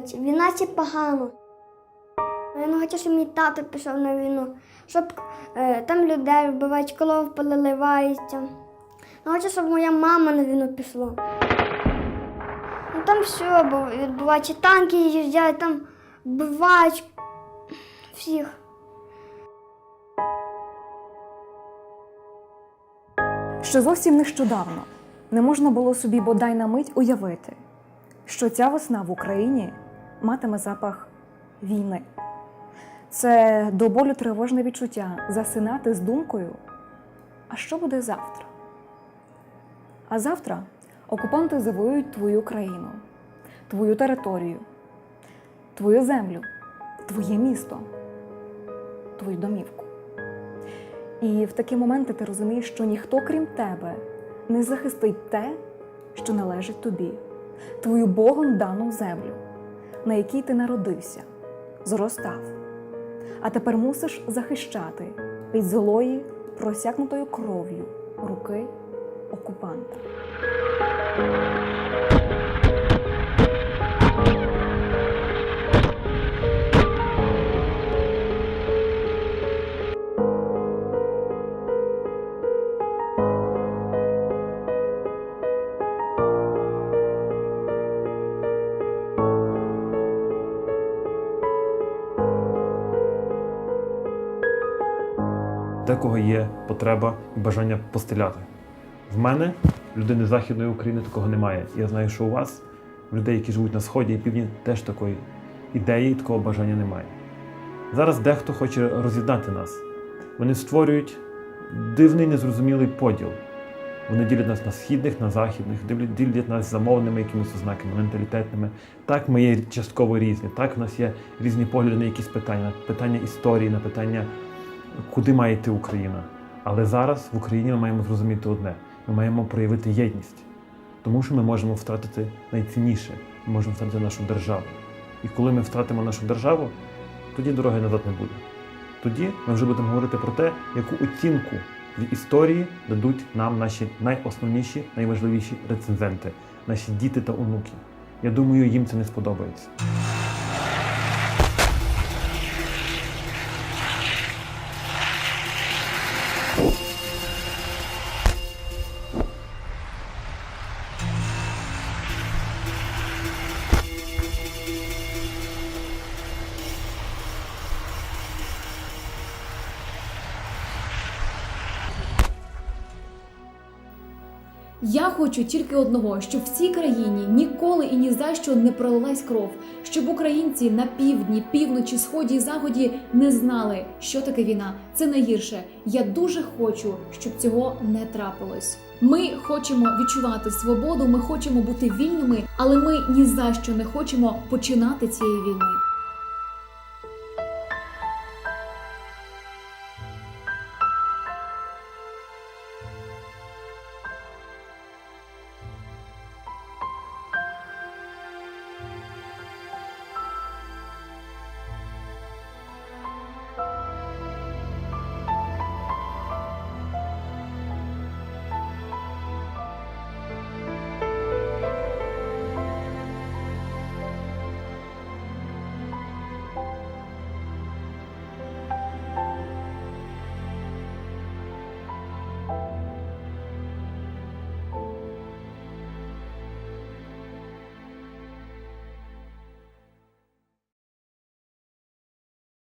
подобається. Війна це погано. Я не хочу, щоб мій тато пішов на війну, щоб е, там людей вбивають, кров переливається. Я хочу, щоб моя мама на війну пішла. Ну там все відбувається, танки їздять, там вбивають всіх. Ще зовсім нещодавно не можна було собі бодай на мить уявити, що ця весна в Україні матиме запах війни. Це до болю тривожне відчуття засинати з думкою, а що буде завтра? А завтра окупанти завоюють твою країну, твою територію, твою землю, твоє місто, твою домівку. І в такі моменти ти розумієш, що ніхто, крім тебе, не захистить те, що належить тобі, твою Богом дану землю, на якій ти народився, зростав. А тепер мусиш захищати від злої, просякнутою кров'ю руки окупанта. Декого є потреба і бажання постріляти. В мене, людини Західної України, такого немає. Я знаю, що у вас, людей, які живуть на сході і півдні, теж такої ідеї такого бажання немає. Зараз дехто хоче роз'єднати нас. Вони створюють дивний незрозумілий поділ. Вони ділять нас на східних, на західних, ділять- нас за мовними якимись ознаками, менталітетними. Так, ми є частково різні. Так, в нас є різні погляди на якісь питання, на питання історії, на питання куди має йти Україна. Але зараз в Україні ми маємо зрозуміти одне: ми маємо проявити єдність, тому що ми можемо втратити найцінніше, ми можемо втратити нашу державу. І коли ми втратимо нашу державу, тоді дороги назад не буде. Тоді ми вже будемо говорити про те, яку оцінку в історії дадуть нам наші найосновніші, найважливіші рецензенти, наші діти та онуки. Я думаю, їм це не сподобається. Я хочу тільки одного, щоб в цій країні ніколи і ні за що не пролилась кров, щоб українці на півдні, півночі, сході і заході не знали, що таке війна. Це найгірше. Я дуже хочу, щоб цього не трапилось. Ми хочемо відчувати свободу, ми хочемо бути вільними, але ми ні за що не хочемо починати цієї війни.